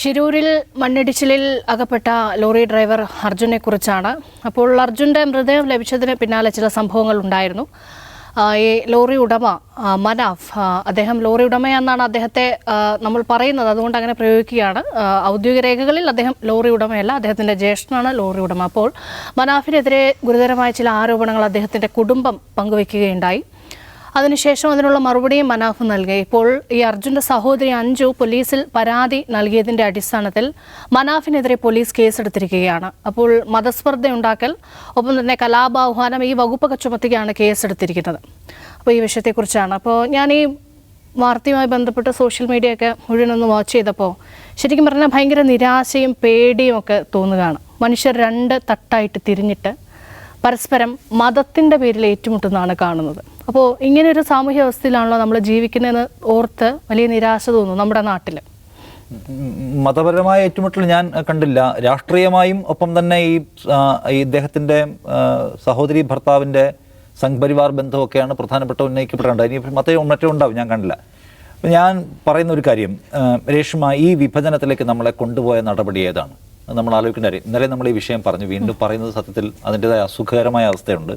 ഷിരൂരിൽ മണ്ണിടിച്ചിലിൽ അകപ്പെട്ട lorry driver അർജുനെ കുറിച്ചാണ്. അപ്പോൾ അർജുന്റെ മൃതദേഹം ലഭിച്ചതിന് പിന്നാലെ ചില സംഭവങ്ങൾ ഉണ്ടായിരുന്നു. ഈ ലോറി ഉടമ മനാഫ് അദ്ദേഹം ലോറി ഉടമയെന്നാണ് അദ്ദേഹത്തെ നമ്മൾ പറയുന്നത്. അതുകൊണ്ട് അങ്ങനെ പ്രയോഗിക്കുകയാണ്. ഔദ്യോഗിക രേഖകളിൽ അദ്ദേഹം ലോറി ഉടമയല്ല അദ്ദേഹത്തിന്റെ ജ്യേഷ്ഠനാണ് ലോറി ഉടമ. അപ്പോൾ മനാഫിനെതിരെ ഗുരുതരമായ ചില ആരോപണങ്ങൾ അദ്ദേഹത്തിന്റെ കുടുംബം പങ്കുവയ്ക്കുകയുണ്ടായി അതിനുശേഷം അതിനുള്ള മറുപടിയും മനാഫ് നൽകി. ഇപ്പോൾ ഈ അർജുന്റെ സഹോദരി അഞ്ജു പോലീസിൽ പരാതി നൽകിയതിന്റെ അടിസ്ഥാനത്തിൽ മനാഫിനെതിരെ പോലീസ് കേസെടുത്തിരിക്കുകയാണ്. അപ്പോൾ മതസ്പർദ്ധ ഉണ്ടാക്കൽ ഒപ്പം തന്നെ കലാപാഹ്വാനം ഈ വകുപ്പൊക്കെ ചുമത്തിയാണ് കേസെടുത്തിരിക്കുന്നത്. അപ്പോൾ ഈ വിഷയത്തെക്കുറിച്ചാണ്. അപ്പോൾ ഞാൻ ഈ വാർത്തയുമായി ബന്ധപ്പെട്ട് സോഷ്യൽ മീഡിയ ഒക്കെ മുഴുവനൊന്ന് വാച്ച് ചെയ്തപ്പോൾ ശരിക്കും പറഞ്ഞാൽ ഭയങ്കര നിരാശയും പേടിയും ഒക്കെ തോന്നുകയാണ്. മനുഷ്യർ രണ്ട് തട്ടായിട്ട് തിരിഞ്ഞിട്ട് പരസ്പരം മതത്തിന്റെ പേരിൽ ഏറ്റുമുട്ടുന്നതാണ് കാണുന്നത്. അപ്പോൾ ഇങ്ങനെ ഒരു സാമൂഹ്യ അവസ്ഥയിലാണല്ലോ നമ്മൾ ജീവിക്കുന്നതെന്ന് ഓർത്ത് വലിയ നിരാശ തോന്നുന്നു നമ്മുടെ നാട്ടിൽ മതപരമായ ഏറ്റുമുട്ടൽ ഞാൻ കണ്ടില്ല. രാഷ്ട്രീയമായും ഒപ്പം തന്നെ ഈ ഇദ്ദേഹത്തിന്റെ സഹോദരി ഭർത്താവിന്റെ സംഘപരിവാർ ബന്ധമൊക്കെയാണ് പ്രധാനപ്പെട്ട ഉന്നയിക്കപ്പെടേണ്ടത്. ഇനി മറ്റേ മറ്റേ ഉണ്ടാവും ഞാൻ കണ്ടില്ല. ഞാൻ പറയുന്ന ഒരു കാര്യം രേഷ്മ ഈ വിഭജനത്തിലേക്ക് നമ്മളെ കൊണ്ടുപോയ നടപടി ഏതാണ്? നമ്മൾ ആലോചിക്കേണ്ട കാര്യം. ഇന്നലെ നമ്മൾ ഈ വിഷയം പറഞ്ഞു. വീണ്ടും പറയുന്നത് സത്യത്തിൽ അതിന്റെതായ അസുഖകരമായ അവസ്ഥയുണ്ട്.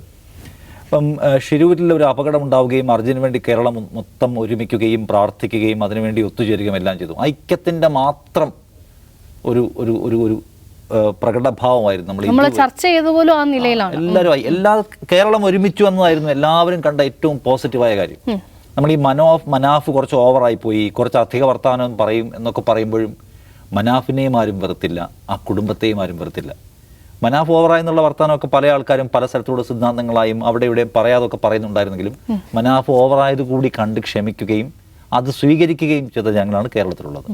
അപ്പം ഷിരൂരിൽ ഒരു അപകടം ഉണ്ടാവുകയും അർജുന് വേണ്ടി കേരളം മൊത്തം ഒരുമിക്കുകയും പ്രാർത്ഥിക്കുകയും അതിനുവേണ്ടി ഒത്തുചേരുകയും എല്ലാം ചെയ്തു. ഐക്യത്തിന്റെ മാത്രം ഒരു ഒരു ഒരു ഒരു പ്രകടഭാവമായിരുന്നു നമ്മൾ നമ്മൾ ചർച്ച ചെയ്ത പോലും ആ നിലയിലാണ്. എല്ലാവരും എല്ലാ കേരളം ഒരുമിച്ചു വന്നതായിരുന്നു. എല്ലാവരും കണ്ട ഏറ്റവും പോസിറ്റീവായ കാര്യം. നമ്മൾ ഈ മനോഫ് മനാഫ് കുറച്ച് ഓവറായി പോയി. കുറച്ച് അധിക വർത്തമാനം പറയും എന്നൊക്കെ പറയുമ്പോഴും മനാഫിനെയും ആരും വെറുത്തില്ല ആ കുടുംബത്തെയും ആരും വെറുത്തില്ല. മനാഫ് ഓവറായി എന്നുള്ള വർത്തമാനമൊക്കെ പല ആൾക്കാരും പല സ്ഥലത്തൂടെ സിദ്ധാന്തങ്ങളായും അവിടെ ഇവിടെയും പറയാതൊക്കെ പറയുന്നുണ്ടായിരുന്നെങ്കിലും മനാഫ് ഓവറായത് കൂടി കണ്ട് ക്ഷമിക്കുകയും അത് സ്വീകരിക്കുകയും ചെയ്ത ഞങ്ങളാണ് കേരളത്തിലുള്ളത്.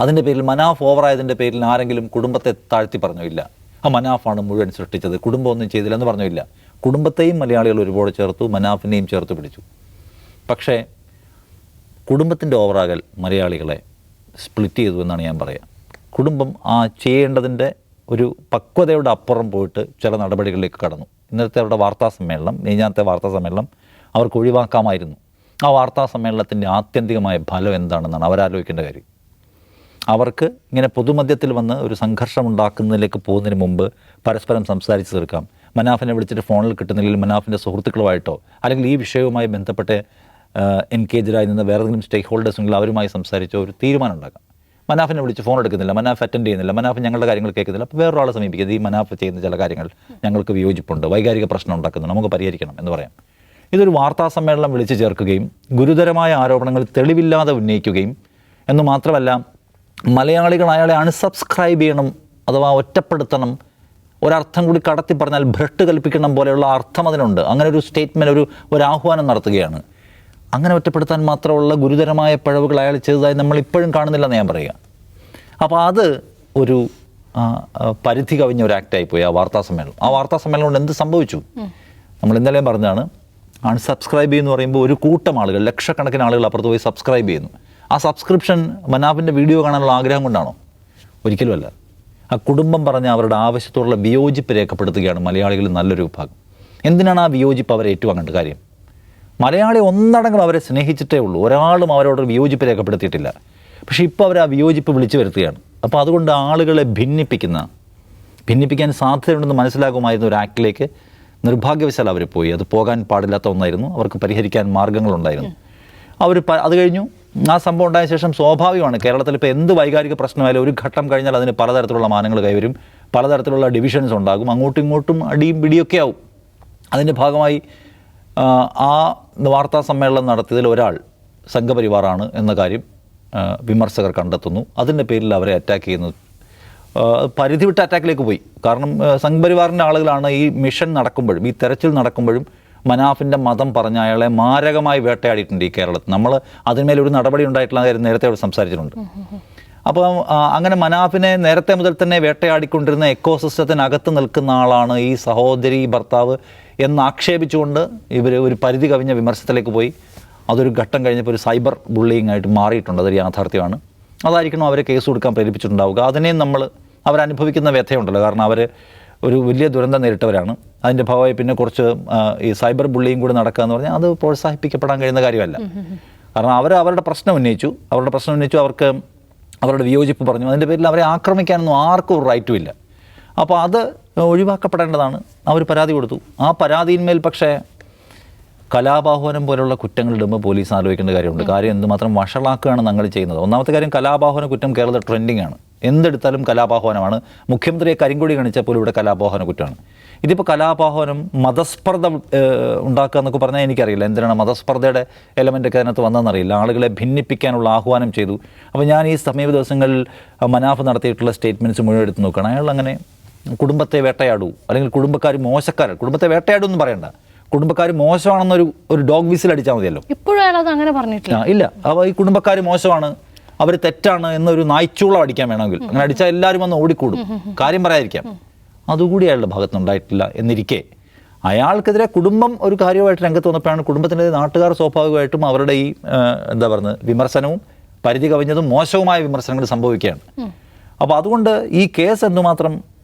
അതിന്റെ പേരിൽ മനാഫ് ഓവറായതിന്റെ പേരിൽ ആരെങ്കിലും കുടുംബത്തെ താഴ്ത്തി പറഞ്ഞോ ഇല്ല. ആ മനാഫാണ് മുഴുവൻ സൃഷ്ടിച്ചത് കുടുംബം ഒന്നും ചെയ്തില്ല എന്ന് പറഞ്ഞോ ഇല്ല. കുടുംബത്തെയും മലയാളികൾ ഒരുപാട് ചേർത്തു മനാഫിനെയും ചേർത്ത് പിടിച്ചു. പക്ഷേ കുടുംബത്തിന്റെ ഓവറാകൽ മലയാളികളെ സ്പ്ലിറ്റ് ചെയ്തു എന്നാണ് ഞാൻ പറയുക കുടുംബം ആ ചെയ്യേണ്ടതിന്റെ ഒരു പക്വതയുടെ അപ്പുറം പോയിട്ട് ചില നടപടികളിലേക്ക് കടന്നു. ഇന്നത്തെ അവരുടെ വാർത്താ സമ്മേളനം മെയ്ഞ്ഞാത്തെ വാർത്താ സമ്മേളനം അവർക്ക് ഒഴിവാക്കാമായിരുന്നു. ആ വാർത്താ സമ്മേളനത്തിന്റെ ആത്യന്തികമായ ഫലം എന്താണെന്നാണ് അവരാലോചിക്കേണ്ട കാര്യം. അവർക്ക് ഇങ്ങനെ പൊതുമധ്യത്തിൽ വന്ന് ഒരു സംഘർഷം ഉണ്ടാക്കുന്നതിലേക്ക് പോകുന്നതിന് മുമ്പ് പരസ്പരം സംസാരിച്ച് തീർക്കാം. മനാഫിനെ വിളിച്ചിട്ട് ഫോണിൽ കിട്ടുന്നില്ലെങ്കിൽ മനാഫിന്റെ സുഹൃത്തുക്കളുമായിട്ടോ അല്ലെങ്കിൽ ഈ വിഷയവുമായി ബന്ധപ്പെട്ട് എൻഗേജഡായി നിന്ന് വേറെ ഏതെങ്കിലും സ്റ്റേക്ക് ഹോൾഡേഴ്സ് ഉണ്ടെങ്കിൽ അവരുമായി സംസാരിച്ച് ഒരു തീരുമാനം ഉണ്ടാക്കാം. മനാഫിനെ വിളിച്ച് ഫോൺ എടുക്കുന്നില്ല മനാഫ് അറ്റൻഡ് ചെയ്യുന്നില്ല മനാഫ് ഞങ്ങളുടെ കാര്യങ്ങൾ കേൾക്കുന്നില്ല അപ്പോൾ വേറൊരാളെ സമീപിക്കുന്നത് ഈ മനാഫ് ചെയ്യുന്ന ചില കാര്യങ്ങൾ ഞങ്ങൾക്ക് വിയോജിപ്പുണ്ട് വൈകാരിക പ്രശ്നം ഉണ്ടാക്കുന്നു നമുക്ക് പരിഹരിക്കണം എന്ന് പറയാം. ഇതൊരു വാർത്താ സമ്മേളനം വിളിച്ചു ചേർക്കുകയും ഗുരുതരമായ ആരോപണങ്ങൾ തെളിവില്ലാതെ ഉന്നയിക്കുകയും എന്ന് മാത്രമല്ല മലയാളികൾ അയാളെ അൺസബ്സ്ക്രൈബ് ചെയ്യണം അഥവാ ഒറ്റപ്പെടുത്തണം ഒരർത്ഥം കൂടി കടത്തി പറഞ്ഞാൽ ഭ്രട്ട് കൽപ്പിക്കണം പോലെയുള്ള അർത്ഥം അതിനുണ്ട്. അങ്ങനെ ഒരു സ്റ്റേറ്റ്മെന്റ് ഒരു ഒരു ആഹ്വാനം നടത്തുകയാണ്. അങ്ങനെ ഒറ്റപ്പെടുത്താൻ മാത്രമുള്ള ഗുരുതരമായ പിഴവുകൾ അയാൾ ചെയ്തതായി നമ്മൾ ഇപ്പോഴും കാണുന്നില്ലെന്ന് ഞാൻ പറയുക. അപ്പോൾ അത് ഒരു പരിധി കവിഞ്ഞ ഒരു ആക്റ്റായി പോയി ആ വാർത്താ സമ്മേളനം. ആ വാർത്താ സമ്മേളനം കൊണ്ട് എന്ത് സംഭവിച്ചു? നമ്മൾ ഇന്നലെയും പറഞ്ഞതാണ് അൺസബ്സ്ക്രൈബ് ചെയ്യുന്നു പറയുമ്പോൾ ഒരു കൂട്ടം ആളുകൾ ലക്ഷക്കണക്കിന് ആളുകൾ അപ്പുറത്ത് പോയി സബ്സ്ക്രൈബ് ചെയ്യുന്നു. ആ സബ്സ്ക്രിപ്ഷൻ മനാഫിന്റെ വീഡിയോ കാണാനുള്ള ആഗ്രഹം കൊണ്ടാണോ? ഒരിക്കലുമല്ല. ആ കുടുംബം പറഞ്ഞ അവരുടെ ആവശ്യത്തോടുള്ള വിയോജിപ്പ് രേഖപ്പെടുത്തുകയാണ് മലയാളികളിൽ നല്ലൊരു വിഭാഗം. എന്തിനാണ് ആ വിയോജിപ്പ് അവരെ ഏറ്റുവാങ്ങേണ്ട കാര്യം? മലയാളി ഒന്നടങ്കം അവരെ സ്നേഹിച്ചിട്ടേ ഉള്ളൂ. ഒരാളും അവരോട് വിയോജിപ്പ് രേഖപ്പെടുത്തിയിട്ടില്ല. പക്ഷേ ഇപ്പോൾ അവർ ആ വിയോജിപ്പ് വിളിച്ചു വരുത്തുകയാണ്. അപ്പോൾ അതുകൊണ്ട് ആളുകളെ ഭിന്നിപ്പിക്കുന്ന ഭിന്നിപ്പിക്കാൻ സാധ്യതയുണ്ടെന്ന് മനസ്സിലാകുമായിരുന്ന ഒരു ആക്ടിലേക്ക് നിർഭാഗ്യവശാൽ അവർ പോയി. അത് പോകാൻ പാടില്ലാത്ത ഒന്നായിരുന്നു. അവർക്ക് പരിഹരിക്കാൻ മാർഗങ്ങളുണ്ടായിരുന്നു. അവർ അത് കഴിഞ്ഞു. ആ സംഭവം ഉണ്ടായ ശേഷം സ്വാഭാവികമാണ് കേരളത്തിൽ ഇപ്പോൾ എന്ത് വൈകാരിക പ്രശ്നമായാലും ഒരു ഘട്ടം കഴിഞ്ഞാൽ അതിന് പലതരത്തിലുള്ള മാനങ്ങൾ കൈവരും. പലതരത്തിലുള്ള ഡിവിഷൻസ് ഉണ്ടാകും. അങ്ങോട്ടും ഇങ്ങോട്ടും അടിയും പിടിയൊക്കെ ആവും. അതിന്റെ ഭാഗമായി ആ, വാർത്താ സമ്മേളനം നടത്തിയതിൽ ഒരാൾ സംഘപരിവാറാണ് എന്ന കാര്യം വിമർശകർ കണ്ടെത്തുന്നു. അതിന്റെ പേരിൽ അവരെ അറ്റാക്ക് ചെയ്യുന്നത് പരിധി വിട്ട് അറ്റാക്കിലേക്ക് പോയി. കാരണം സംഘപരിവാറിന്റെ ആളുകളാണ് ഈ മിഷൻ നടക്കുമ്പോഴും ഈ തെരച്ചിൽ നടക്കുമ്പോഴും മനാഫിന്റെ മതം പറഞ്ഞ അയാളെ മാരകമായി വേട്ടയാടിയിട്ടുണ്ട് ഈ കേരളത്തിൽ. നമ്മൾ അതിന്മേലൊരു നടപടി ഉണ്ടായിട്ടുള്ള കാര്യം നേരത്തെ അവിടെ സംസാരിച്ചിട്ടുണ്ട്. അപ്പോൾ അങ്ങനെ മനാഫിനെ നേരത്തെ മുതൽ തന്നെ വേട്ടയാടിക്കൊണ്ടിരുന്ന എക്കോസിസ്റ്റത്തിനകത്ത് നിൽക്കുന്ന ആളാണ് ഈ സഹോദരി ഭർത്താവ് എന്ന് ആക്ഷേപിച്ചുകൊണ്ട് ഇവർ ഒരു പരിധി കവിഞ്ഞ വിമർശത്തിലേക്ക് പോയി. അതൊരു ഘട്ടം കഴിഞ്ഞപ്പോൾ ഒരു സൈബർ ബുള്ളിങ് ആയിട്ട് മാറിയിട്ടുണ്ട്. അതൊരു യാഥാർത്ഥ്യമാണ്. അതായിരിക്കണം അവരെ കേസ് കൊടുക്കാൻ പ്രേരിപ്പിച്ചിട്ടുണ്ടാവുക. അതിനെയും നമ്മൾ അവരനുഭവിക്കുന്ന വ്യഥയുണ്ടല്ലോ. കാരണം അവർ ഒരു വലിയ ദുരന്തം നേരിട്ടവരാണ്. അതിന്റെ ഭാഗമായി പിന്നെ കുറച്ച് ഈ സൈബർ ബുള്ളിയും കൂടി നടക്കുക എന്ന് പറഞ്ഞാൽ അത് പ്രോത്സാഹിപ്പിക്കപ്പെടാൻ കഴിയുന്ന കാര്യമല്ല. കാരണം അവർ അവരുടെ പ്രശ്നം ഉന്നയിച്ചു. അവരുടെ പ്രശ്നം ഉന്നയിച്ചു അവർക്ക് അവരുടെ വിയോജിപ്പ് പറഞ്ഞു. അതിന്റെ പേരിൽ അവരെ ആക്രമിക്കാനൊന്നും ആർക്കും ഒരു റൈറ്റും ഇല്ല. അപ്പോൾ അത് ഒഴിവാക്കപ്പെടേണ്ടതാണ്. അവർ പരാതി കൊടുത്തു. ആ പരാതിയിന്മേൽ പക്ഷേ കലാപാഹ്വാനം പോലുള്ള കുറ്റങ്ങൾ ഇടുമ്പോൾ പോലീസ് ആലോചിക്കേണ്ട കാര്യമുണ്ട്. കാര്യം എന്തുമാത്രം വഷളാക്കുകയാണ് ഞങ്ങൾ ചെയ്യുന്നത്. ഒന്നാമത്തെ കാര്യം കലാപാഹ്വാന കുറ്റം കേരളത്തിൽ ട്രെൻഡിങ് ആണ് എന്തെടുത്താലും കലാപാഹ്വാനമാണ്. മുഖ്യമന്ത്രിയെ കരിങ്കൊടി കാണിച്ചാൽ പോലും ഇവിടെ കലാപാഹ്വാന കുറ്റമാണ്. ഇതിപ്പോൾ കലാപാഹ്വാനം മതസ്പർദ്ധ ഉണ്ടാക്കുക എന്നൊക്കെ പറഞ്ഞാൽ എനിക്കറിയില്ല. എന്തിനാണ് മതസ്പർദ്ധയുടെ എലമെന്റ് ഒക്കെ അതിനകത്ത് വന്നതെന്നറിയില്ല ആളുകളെ ഭിന്നിപ്പിക്കാനുള്ള ആഹ്വാനം ചെയ്തു. അപ്പോൾ ഞാൻ ഈ സമീപ ദിവസങ്ങളിൽ മനാഫ് നടത്തിയിട്ടുള്ള സ്റ്റേറ്റ്മെന്റ്സ് മുഴുവൻ എടുത്ത് നോക്കണം അയാൾ അങ്ങനെ കുടുംബത്തെ വേട്ടയാടൂ. അല്ലെങ്കിൽ കുടുംബക്കാർ മോശക്കാർ കുടുംബത്തെ വേട്ടയാടൂ എന്ന് പറയണ്ട. കുടുംബക്കാർ മോശമാണെന്നൊരു ഒരു ഡോഗ് വിസിൽ അടിച്ചാൽ മതിയല്ലോ. ഇപ്പോഴും അങ്ങനെ പറഞ്ഞിട്ടില്ല. ഇല്ല. അപ്പോൾ ഈ കുടുംബക്കാർ മോശമാണ്. അവർ തെറ്റാണ് എന്നൊരു നായ്ച്ചൂളം അടിക്കാൻ വേണമെങ്കിൽ. അങ്ങനെ അടിച്ചാൽ എല്ലാവരും വന്ന് ഓടിക്കൂടും. കാര്യം പറയാതിരിക്കാം. അതുകൂടി അയാളുടെ ഭാഗത്തുനിന്നുണ്ടായിട്ടില്ല എന്നിരിക്കെ. അയാൾക്കെതിരെ കുടുംബം ഒരു കാര്യമായിട്ട് രംഗത്ത് വന്നപ്പോഴാണ് കുടുംബത്തിന്റെ നാട്ടുകാർ സ്വാഭാവികമായിട്ടും അവരുടെ ഈ എന്താ പറയുന്നത് വിമർശനവും പരിധി കവിഞ്ഞതും മോശവുമായ വിമർശനങ്ങൾ സംഭവിക്കുകയാണ്. അപ്പോൾ അതുകൊണ്ട് ഈ കേസ് എന്തുമാത്രം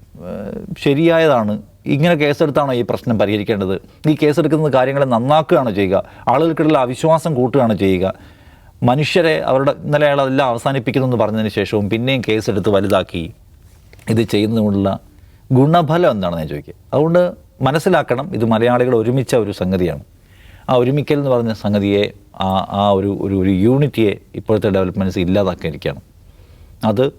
ശരിയായതാണ്. ഇങ്ങനെ കേസെടുത്താണോ ഈ പ്രശ്നം പരിഹരിക്കേണ്ടത്? ഈ കേസെടുക്കുന്ന കാര്യങ്ങളെ നന്നാക്കുകയാണോ ചെയ്യുക? ആളുകൾക്കിടയിൽ അവിശ്വാസം കൂട്ടുകയാണോ ചെയ്യുക? മനുഷ്യരെ അവരുടെ ഇന്നലെ അയാൾ അതെല്ലാം അവസാനിപ്പിക്കുന്നു എന്ന് പറഞ്ഞതിന് ശേഷവും പിന്നെയും കേസെടുത്ത് വലുതാക്കി ഇത് ചെയ്യുന്നതുകൊണ്ടുള്ള ഗുണഫലം എന്താണെന്ന് ഞാൻ ചോദിക്കുക അതുകൊണ്ട് മനസ്സിലാക്കണം ഇത് മലയാളികൾ ഒരുമിച്ച ഒരു സംഗതിയാണ്. ആ ഒരുമിക്കൽ എന്ന് പറഞ്ഞ സംഗതിയെ ആ ആ ഒരു ഒരു ഒരു യൂണിറ്റിയെ ഇപ്പോഴത്തെ ഡെവലപ്മെന്റ്സ് ഇല്ലാതാക്കിയിരിക്കുകയാണ്. അത്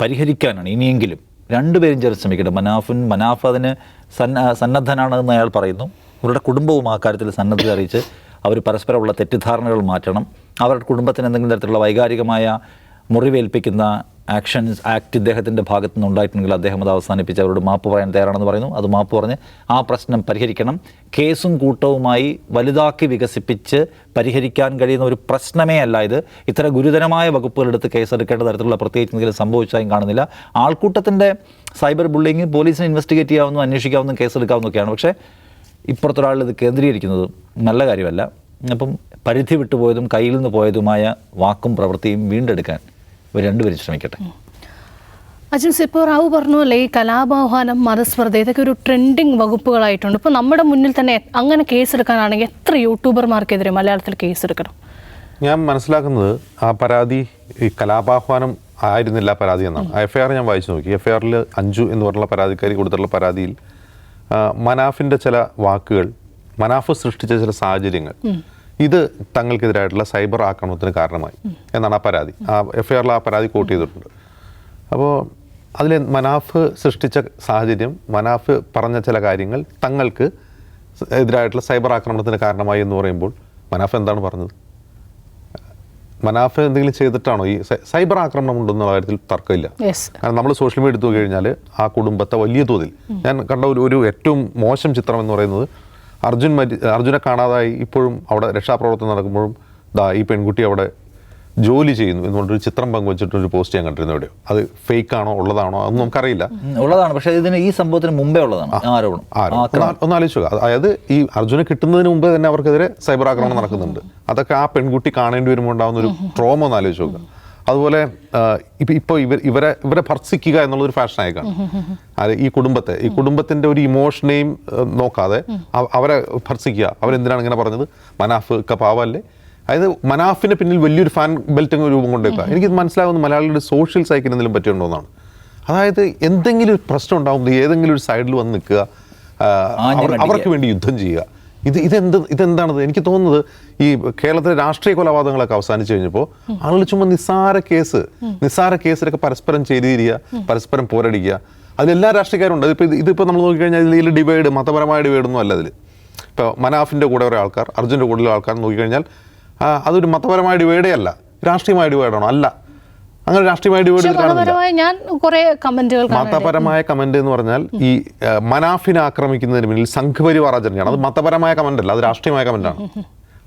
പരിഹരിക്കാനാണ് ഇനിയെങ്കിലും. രണ്ടുപേരും ചേർന്ന് ശ്രമിക്കട്ടെ. മനാഫുൻ മനാഫ് അതിന് സന്ന സന്നദ്ധനാണെന്ന് അയാൾ പറയുന്നു. അവരുടെ കുടുംബവും ആ കാര്യത്തിൽ സന്നദ്ധത അറിയിച്ച് അവർ പരസ്പരമുള്ള തെറ്റിദ്ധാരണകൾ മാറ്റണം. അവരുടെ കുടുംബത്തിന് എന്തെങ്കിലും തരത്തിലുള്ള വൈകാരികമായ മുറിവേൽപ്പിക്കുന്ന ആക്ഷൻസ് ആക്ട് ഇദ്ദേഹത്തിന്റെ ഭാഗത്തു നിന്ന് ഉണ്ടായിട്ടുണ്ടെങ്കിൽ അദ്ദേഹം അത് അവസാനിപ്പിച്ച് അവരോട് മാപ്പ് പറയാൻ തയ്യാറാണെന്ന് പറയുന്നു. അത് മാപ്പ് പറഞ്ഞ് ആ പ്രശ്നം പരിഹരിക്കണം. കേസും കൂട്ടവുമായി വലുതാക്കി വികസിപ്പിച്ച് പരിഹരിക്കാൻ കഴിയുന്ന ഒരു പ്രശ്നമേ അല്ല ഇത്. ഇത്ര ഗുരുതരമായ വകുപ്പുകളെടുത്ത് കേസെടുക്കേണ്ട തരത്തിലുള്ള പ്രത്യേകിച്ച് എന്തെങ്കിലും സംഭവിച്ചായും കാണുന്നില്ല. ആൾക്കൂട്ടത്തിന്റെ സൈബർ ബുള്ളിങ് പോലീസിനെ ഇൻവെസ്റ്റിഗേറ്റ് ചെയ്യാവുന്നു അന്വേഷിക്കാവുന്നു കേസെടുക്കാവുന്നൊക്കെയാണ് പക്ഷേ ഇപ്പുറത്തൊരാൾ ഇത് കേന്ദ്രീകരിക്കുന്നത് നല്ല കാര്യമല്ല. അപ്പം പരിധി വിട്ടുപോയതും കയ്യിൽ നിന്ന് പോയതുമായ വാക്കും പ്രവൃത്തിയും വീണ്ടെടുക്കാൻ ഇവർ രണ്ടുപേരും ശ്രമിക്കട്ടെ. അജിൻ ഇപ്പോൾ റാവു പറഞ്ഞു അല്ലേ ഈ കലാപാഹ്വാനം മതസ്പർദ്ധ ഇതൊക്കെ ഒരു ട്രെൻഡിങ് വകുപ്പുകളായിട്ടുണ്ട്. ഇപ്പോൾ നമ്മുടെ മുന്നിൽ തന്നെ അങ്ങനെ കേസെടുക്കാനാണെങ്കിൽ എത്ര യൂട്യൂബർമാർക്കെതിരെ മലയാളത്തിൽ കേസെടുക്കണം? ഞാൻ മനസ്സിലാക്കുന്നത് ആ പരാതി ഈ കലാപാഹ്വാനം ആയിരുന്നില്ല പരാതി എന്നാണ്. എഫ് ഐ ആർ ഞാൻ വായിച്ചു നോക്കി. എഫ് ഐ ആറിൽ അഞ്ചു എന്ന് പറഞ്ഞുള്ള പരാതിക്കാരി കൊടുത്തിട്ടുള്ള പരാതിയിൽ മനാഫിന്റെ മനാഫിന്റെ ചില വാക്കുകൾ മനാഫ് സൃഷ്ടിച്ച ചില സാഹചര്യങ്ങൾ ഇത് തങ്ങൾക്കെതിരായിട്ടുള്ള സൈബർ ആക്രമണത്തിന് കാരണമായി എന്നാണ് ആ പരാതി. ആ എഫ് ഐ ആറിൽ ആ പരാതി കോട്ട് ചെയ്തിട്ടുണ്ട്. അപ്പോൾ അതിൽ മനാഫ് സൃഷ്ടിച്ച സാഹചര്യം മനാഫ് പറഞ്ഞ ചില കാര്യങ്ങൾ തങ്ങൾക്ക് എതിരായിട്ടുള്ള സൈബർ ആക്രമണത്തിന് കാരണമായി എന്ന് പറയുമ്പോൾ മനാഫ് എന്താണ് പറഞ്ഞത്? മനാഫ് എന്തെങ്കിലും ചെയ്തിട്ടാണോ ഈ സൈബർ ആക്രമണം ഉണ്ടെന്നുള്ള കാര്യത്തിൽ തർക്കമില്ല. കാരണം നമ്മൾ സോഷ്യൽ മീഡിയ എടുത്തു കഴിഞ്ഞാൽ ആ കുടുംബത്തെ വലിയ തോതിൽ ഞാൻ കണ്ട ഒരു ഏറ്റവും മോശം ചിത്രം എന്ന് പറയുന്നത് അർജുൻ മരി അർജുനെ കാണാതായി ഇപ്പോഴും അവിടെ രക്ഷാപ്രവർത്തനം നടക്കുമ്പോഴും ദാ ഈ പെൺകുട്ടി അവിടെ ജോലി ചെയ്യുന്നു എന്നുകൊണ്ടൊരു ചിത്രം പങ്കുവച്ചിട്ട് ഒരു പോസ്റ്റ് ഞാൻ കണ്ടിരുന്നു എവിടെയോ. അത് ഫേക്ക് ആണോ ഉള്ളതാണോ അതൊന്നും നമുക്കറിയില്ല. ഉള്ളതാണ്. പക്ഷേ ഇതിന് ഈ സംഭവത്തിന് മുമ്പേ ഉള്ളതാണ്. ആരോപണം? ഒന്ന് ആലോചിച്ചു അതായത് ഈ അർജുനെ കിട്ടുന്നതിന് മുമ്പ് തന്നെ അവർക്കെതിരെ സൈബർ ആക്രമണം നടക്കുന്നുണ്ട്. അതൊക്കെ ആ പെൺകുട്ടി കാണേണ്ടി വരുമ്പോൾ ഉണ്ടാകുന്ന ഒരു ട്രോമ ഒന്ന് ആലോചിച്ച് നോക്കുക അതുപോലെ ഇപ്പൊ ഇപ്പോൾ ഇവർ ഇവരെ ഇവരെ ഭർസിക്കുക എന്നുള്ളൊരു ഫാഷൻ ആയിക്കാണ് അത് ഈ കുടുംബത്തെ ഈ കുടുംബത്തിന്റെ ഒരു ഇമോഷനെയും നോക്കാതെ അവരെ ഭർസിക്കുക. അവരെന്തിനാണ് ഇങ്ങനെ പറഞ്ഞത്? മനാഫ് ഒക്കെ പാവല്ലേ? അതായത് മനാഫിന് പിന്നിൽ വലിയൊരു ഫാൻ ബെൽറ്റ് രൂപം കൊണ്ടേക്കുക എനിക്ക് മനസ്സിലാവുന്ന മലയാളികളുടെ സോഷ്യൽ സൈക്കിൾ എന്തെങ്കിലും പറ്റിയിട്ടുണ്ടോ എന്നാണ് അതായത് എന്തെങ്കിലും ഒരു പ്രശ്നം ഉണ്ടാകുമ്പോൾ ഏതെങ്കിലും ഒരു സൈഡിൽ വന്ന് നിൽക്കുക. അവർക്ക് വേണ്ടി യുദ്ധം ചെയ്യുക. ഇത് ഇതെന്ത് ഇതെന്താണത്? എനിക്ക് തോന്നുന്നത് ഈ കേരളത്തിലെ രാഷ്ട്രീയ കൊലപാതകങ്ങളൊക്കെ അവസാനിച്ചു കഴിഞ്ഞപ്പോൾ ആളുകൾ ചുമ്മാ നിസ്സാര കേസ് നിസ്സാര കേസിലൊക്കെ പരസ്പരം ചേരിതിരിയുക പരസ്പരം പോരടിക്കുക. അതിലെല്ലാ രാഷ്ട്രീയക്കാരും ഉണ്ട്. ഇതിപ്പോൾ നമ്മൾ നോക്കിക്കഴിഞ്ഞാൽ ഇതിൽ ഡിവൈഡ് മതപരമായ ഡിവൈഡ് ഒന്നും അല്ല അതിൽ. ഇപ്പോൾ മനാഫിന്റെ കൂടെ ഒരു ആൾക്കാർ അർജുന്റെ കൂടെ ആൾക്കാർ നോക്കിക്കഴിഞ്ഞാൽ അതൊരു മതപരമായ ഡിവൈഡേ അല്ല. രാഷ്ട്രീയമായ ഡിവൈഡാണോ? അല്ല. അങ്ങനെ രാഷ്ട്രീയമായി ഡിവൈഡ് കാണുന്നില്ല. ഞാൻ കുറെ കമന്റുകൾ മതപരമായ കമന്റ് എന്ന് പറഞ്ഞാൽ ഈ മനാഫിനെ ആക്രമിക്കുന്നതിന് മുന്നിൽ സംഘപരിവാർ ആചരണയാണ് അത് മതപരമായ കമന്റ് അല്ല അത് രാഷ്ട്രീയമായ കമന്റാണ്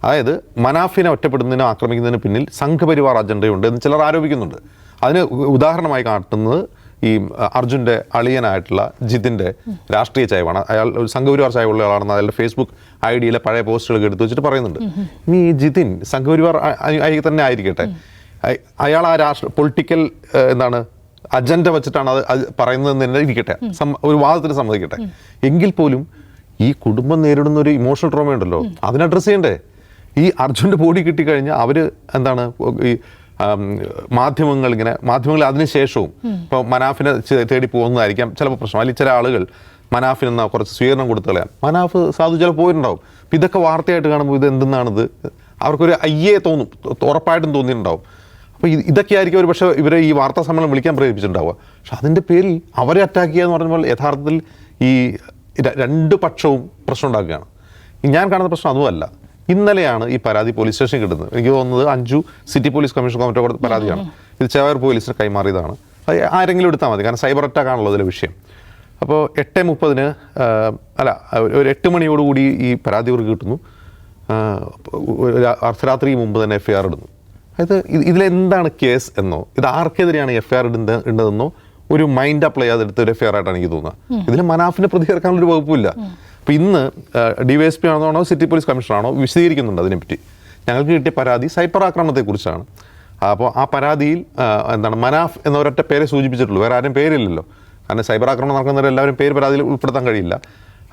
അതായത് മനാഫിനെ ഒറ്റപ്പെടുന്നതിനും ആക്രമിക്കുന്നതിന് പിന്നിൽ സംഘപരിവാർ അജണ്ടയുണ്ട് എന്ന് ചിലർ ആരോപിക്കുന്നുണ്ട്. അതിന് ഉദാഹരണമായി കാട്ടുന്നത് ഈ അർജുന്റെ അർജുന്റെ അളിയനായിട്ടുള്ള ജിതിന്റെ രാഷ്ട്രീയ ചായവാണ്. അയാൾ ഒരു സംഘപരിവാർ ചായവുള്ള ആളാണെന്ന് അയാളുടെ ഫേസ്ബുക്ക് ഐ ഡിയിലെ പഴയ പോസ്റ്റുകളൊക്കെ എടുത്തു വെച്ചിട്ട് പറയുന്നുണ്ട്. ഇനി ഈ ജിതിൻ സംഘപരിവാർ തന്നെ ആയിരിക്കട്ടെ. അയാൾ ആ രാഷ്ട്ര പൊളിറ്റിക്കൽ എന്താണ് അജണ്ട വെച്ചിട്ടാണ് അത് പറയുന്നത് പറയുന്നതെന്ന് തന്നെ ഇരിക്കട്ടെ. ഒരു വാദത്തിന് സമ്മതിക്കട്ടെ. എങ്കിൽ പോലും ഈ കുടുംബം നേരിടുന്ന ഒരു ഇമോഷണൽ ട്രോമ ഉണ്ടല്ലോ. അതിന് അഡ്രസ്സ് ചെയ്യണ്ടേ? ഈ അർജുന്റെ ബോഡി കിട്ടിക്കഴിഞ്ഞാൽ അവർ എന്താണ് ഈ മാധ്യമങ്ങൾ ഇങ്ങനെ മാധ്യമങ്ങൾ അതിനുശേഷവും ഇപ്പോൾ മനാഫിനെ തേടി പോകുന്നതായിരിക്കാം ചിലപ്പോൾ പ്രശ്നം. അല്ലെങ്കിൽ ചില ആളുകൾ മനാഫിന് എന്നാ കുറച്ച് സ്വീകരണം കൊടുത്തു കളയാം. മനാഫ് സാധു ചിലപ്പോൾ പോയിട്ടുണ്ടാവും. ഇതൊക്കെ വാർത്തയായിട്ട് കാണുമ്പോൾ ഇത് എന്തെന്നാണിത് അവർക്കൊരു അയ്യേ തോന്നും ഉറപ്പായിട്ടും തോന്നിയിട്ടുണ്ടാവും. അപ്പോൾ ഇതൊക്കെ ഇതൊക്കെയായിരിക്കും ഒരു പക്ഷേ ഇവരെ ഈ വാർത്താ സമ്മേളനം വിളിക്കാൻ പ്രേരിപ്പിച്ചിട്ടുണ്ടാവുക. പക്ഷെ അതിന്റെ പേരിൽ അവരെ അറ്റാക്ക് ചെയ്യുക എന്ന് പറയുമ്പോൾ യഥാർത്ഥത്തിൽ ഈ രണ്ട് പക്ഷവും പ്രശ്നം ഉണ്ടാക്കുകയാണ്. ഞാൻ കാണുന്ന പ്രശ്നം അതുമല്ല. ഇന്നലെയാണ് ഈ പരാതി പോലീസ് സ്റ്റേഷൻ കിട്ടുന്നത്. എനിക്ക് തോന്നുന്നത് അഞ്ചു സിറ്റി പോലീസ് കമ്മീഷൻ കമ്മിറ്റി കൊടുത്ത പരാതിയാണ്. ഇത് ചേവായൂർ പോലീസിന് കൈമാറിയതാണ്. ആരെങ്കിലും എടുത്താൽ മതി. കാരണം സൈബർ അറ്റാക്ക് ആണല്ലോ അതിലെ വിഷയം. അപ്പോൾ എട്ട് മുപ്പതിന് അല്ല ഒരു എട്ട് മണിയോടുകൂടി ഈ പരാതി ഇവർക്ക് കിട്ടുന്നു. അർദ്ധരാത്രി മുമ്പ് തന്നെ എഫ് ഐ ആർ ഇടുന്നു. അതായത് ഇത് ഇതിലെന്താണ് കേസ് എന്നോ? ഇത് ആർക്കെതിരെയാണ് എഫ് ഐ ആർ ഇടുന്ന ഇടുന്നതെന്നോ ഒരു മൈൻഡ് അപ്ലൈ ചെയ്യാതെടുത്ത ഒരു എഫ് ഐ ആർ ആയിട്ടാണ് എനിക്ക് തോന്നുന്നത്. ഇതിൽ മനാഫിനെ പ്രതികരിക്കാനുള്ള ഒരു വകുപ്പില്ല. അപ്പം ഇന്ന് ഡി വൈ എസ് പി ആണെന്നാണോ സിറ്റി പോലീസ് കമ്മീഷണറാണോ വിശദീകരിക്കുന്നുണ്ട് അതിനെപ്പറ്റി. ഞങ്ങൾക്ക് കിട്ടിയ പരാതി സൈബർ ആക്രമണത്തെക്കുറിച്ചാണ്. അപ്പോൾ ആ പരാതിയിൽ എന്താണ് മനാഫ് എന്ന ഒരൊറ്റ പേരെ സൂചിപ്പിച്ചിട്ടുള്ളൂ. വേറെ ആരും പേരില്ലല്ലോ. കാരണം സൈബർ ആക്രമണം നടക്കുന്നവരെല്ലാവരും പേര് പരാതിയിൽ ഉൾപ്പെടുത്താൻ കഴിയില്ല.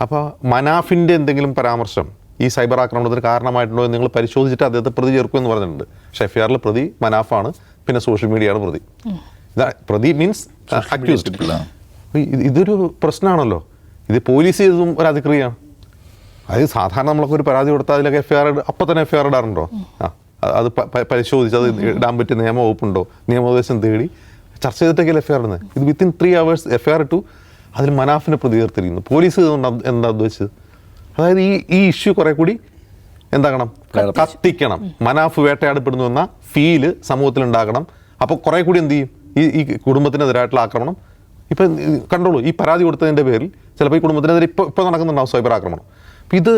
അപ്പോൾ മനാഫിന്റെ എന്തെങ്കിലും പരാമർശം ഈ സൈബർ ആക്രമണത്തിന് കാരണമായിട്ടുണ്ടോ എന്ന് നിങ്ങൾ പരിശോധിച്ചിട്ട് അദ്ദേഹത്തെ പ്രതി ചേർക്കുമെന്ന് പറഞ്ഞിട്ടുണ്ട്. പക്ഷേ എഫ് ആറിൽ പ്രതി മനാഫാണ് പിന്നെ സോഷ്യൽ മീഡിയയാണ് പ്രതി. ഇതാ പ്രതി മീൻസ് അക്യൂസ്ഡ്. ഇതൊരു പ്രശ്നമാണല്ലോ. ഇത് പോലീസ് ചെയ്തതും ഒരു അതിക്രിയാണ് അത് സാധാരണ നമ്മളൊക്കെ ഒരു പരാതി കൊടുത്താൽ അതിലൊക്കെ എഫ് ആർ അപ്പം തന്നെ എഫ് ആർ ഇടാറുണ്ടോ ആ അത് പരിശോധിച്ച് അത് ഇടാൻ പറ്റിയ നിയമ വകുപ്പുണ്ടോ? നിയമോപദേശം തേടി ചർച്ച ചെയ്തിട്ടൊക്കെ എഫ് ആർ ഇടുന്നത്? ഇത് within three hours F R ഇട്ടു. അതിൽ മനാഫിനെ പ്രതികർത്തിരിക്കുന്നു. പോലീസ് ഇതുകൊണ്ട് എന്താ ഉദ്ദേശിച്ചത്? അതായത് ഈ ഈ ഇഷ്യൂ കുറെ കൂടി എന്താകണം? കത്തിക്കണം. മനാഫ് വേട്ടയാടപ്പെടുന്നു എന്ന ഫീൽ സമൂഹത്തിൽ ഉണ്ടാകണം അപ്പോൾ കുറെ കൂടി എന്ത് ചെയ്യും? ഈ ഈ കുടുംബത്തിനെതിരായിട്ടുള്ള ആക്രമണം. ഇപ്പം കണ്ടോളൂ ഈ പരാതി കൊടുത്തതിന്റെ പേരിൽ ചിലപ്പോൾ ഈ കുടുംബത്തിനെതിരെ ഇപ്പോൾ ഇപ്പോൾ നടക്കുന്നുണ്ടാവും സൈബർ ആക്രമണം. അപ്പം ഇത്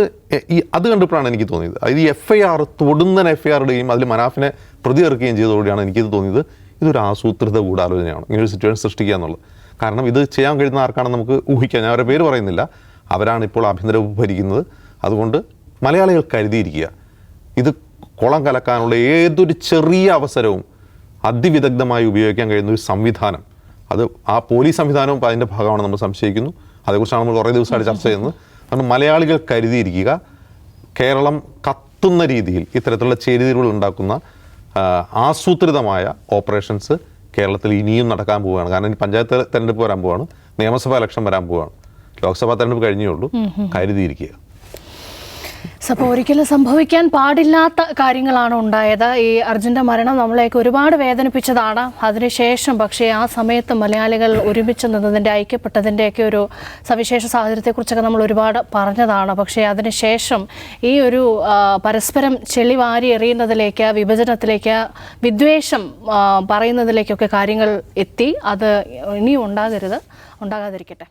ഈ അത് കണ്ടപ്പോഴാണ് എനിക്ക് തോന്നിയത്. അതായത് ഈ എഫ് ഐ ആർ തൊടുന്നൻ എഫ് ഐ ആർ ഇടുകയും അതിൽ മനാഫിനെ പ്രതി ചേർക്കുകയും ചെയ്തതോടെയാണ് എനിക്കിത് തോന്നിയത്. ഇതൊരു ആസൂത്രിത ഗൂഢാലോചനയാണ്. ഇങ്ങനെ ഒരു സിറ്റുവേഷൻ സൃഷ്ടിക്കുക എന്നുള്ളത്. കാരണം ഇത് ചെയ്യാൻ കഴിയുന്ന ആർക്കാണെന്ന് നമുക്ക് ഊഹിക്കാം. ഞാൻ അവരുടെ പേര് പറയുന്നില്ല. അവരാണ് ഇപ്പോൾ ആഭ്യന്തര ഭരിക്കുന്നത്. അതുകൊണ്ട് മലയാളികൾ കരുതിയിരിക്കുക. ഇത് കുളം കലക്കാനുള്ള ഏതൊരു ചെറിയ അവസരവും അതിവിദഗ്ധമായി ഉപയോഗിക്കാൻ കഴിയുന്ന ഒരു സംവിധാനം. അത് ആ പോലീസ് സംവിധാനവും അതിന്റെ ഭാഗമാണ് നമ്മൾ സംശയിക്കുന്നു. അതേക്കുറിച്ചാണ് നമ്മൾ കുറേ ദിവസമായിട്ട് ചർച്ച ചെയ്യുന്നത്. അതുകൊണ്ട് മലയാളികൾ കരുതിയിരിക്കുക. കേരളം കത്തുന്ന രീതിയിൽ ഇത്തരത്തിലുള്ള ചേരിതിരിവുകൾ ഉണ്ടാക്കുന്ന ആസൂത്രിതമായ ഓപ്പറേഷൻസ് കേരളത്തിൽ ഇനിയും നടക്കാൻ പോവുകയാണ്. കാരണം ഇനി പഞ്ചായത്ത് തെരഞ്ഞെടുപ്പ് വരാൻ പോവുകയാണ് നിയമസഭാ ഇലക്ഷൻ വരാൻ പോവുകയാണ് ലോക്സഭാ തെരഞ്ഞെടുപ്പ് കഴിഞ്ഞേ ഉള്ളൂ കരുതിയിരിക്കുക. അപ്പോൾ ഒരിക്കലും സംഭവിക്കാൻ പാടില്ലാത്ത കാര്യങ്ങളാണ് ഉണ്ടായത്. ഈ അർജുന്റെ മരണം നമ്മളെയൊക്കെ ഒരുപാട് വേദനിപ്പിച്ചതാണ്. അതിനുശേഷം പക്ഷേ ആ സമയത്ത് മലയാളികൾ ഒരുമിച്ച് നിന്നതിന്റെ ഐക്യപ്പെട്ടതിന്റെയൊക്കെ ഒരു സവിശേഷ സാഹചര്യത്തെക്കുറിച്ചൊക്കെ നമ്മൾ ഒരുപാട് പറഞ്ഞതാണ്. പക്ഷേ അതിനുശേഷം ഈ ഒരു പരസ്പരം ചെളി വാരി എറിയുന്നതിലേക്ക് വിഭജനത്തിലേക്ക് വിദ്വേഷം പറയുന്നതിലേക്കൊക്കെ കാര്യങ്ങൾ എത്തി. അത് ഇനിയും ഉണ്ടാകരുത്. ഉണ്ടാകാതിരിക്കട്ടെ.